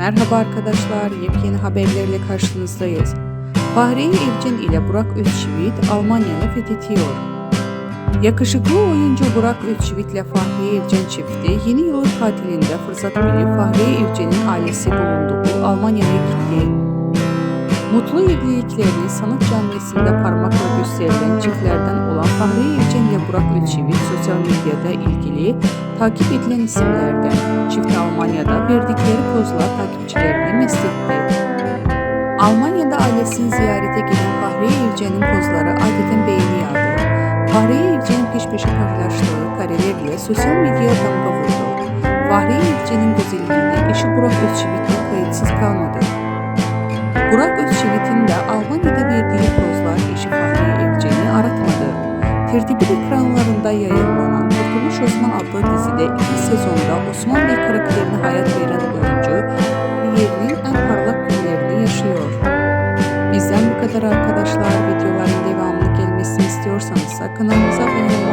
Merhaba arkadaşlar, yepyeni haberlerle karşınızdayız. Fahriye Evcen ile Burak Özçivit Almanya'yı fethediyor. Yakışıklı oyuncu Burak Özçivit ile Fahriye Evcen çifti yeni yıl tatilinde fırsat bilip Fahriye Evcen'in ailesi bulunduğu Almanya'ya gitti. Mutlu evliliklerini sanat camiasında parmakla gösterilen çiftlerden olan Fahriye Evcen ile Burak Özçivit sosyal medyada ilgili takip edilen isimlerden. Çift Almanya'da verdikleri pozla takipçilerini mest etti. Almanya'da ailesini ziyarete gelen Fahriye Evcen'in pozları adeten beğeni yağdı. Fahriye Evcen'in peş peşe paylaştığı karelerle sosyal medyaya damga vurdu. Fahriye Evcen'in güzelliğine eşi Burak Özçivit'le kayıtsız kalmadı. Burak Özçivit'in de Almanya'da verdiği pozlar eşi Fahriye Evcen'i aratmadı. Tertibin ekranlarında yayınlanan Kurtuluş Osman adlı dizide ilk sezonda Osman Bey karakterine hayat veren oyuncu arkadaşlar videoların devamlı gelmesini istiyorsanız kanalımıza abone olun.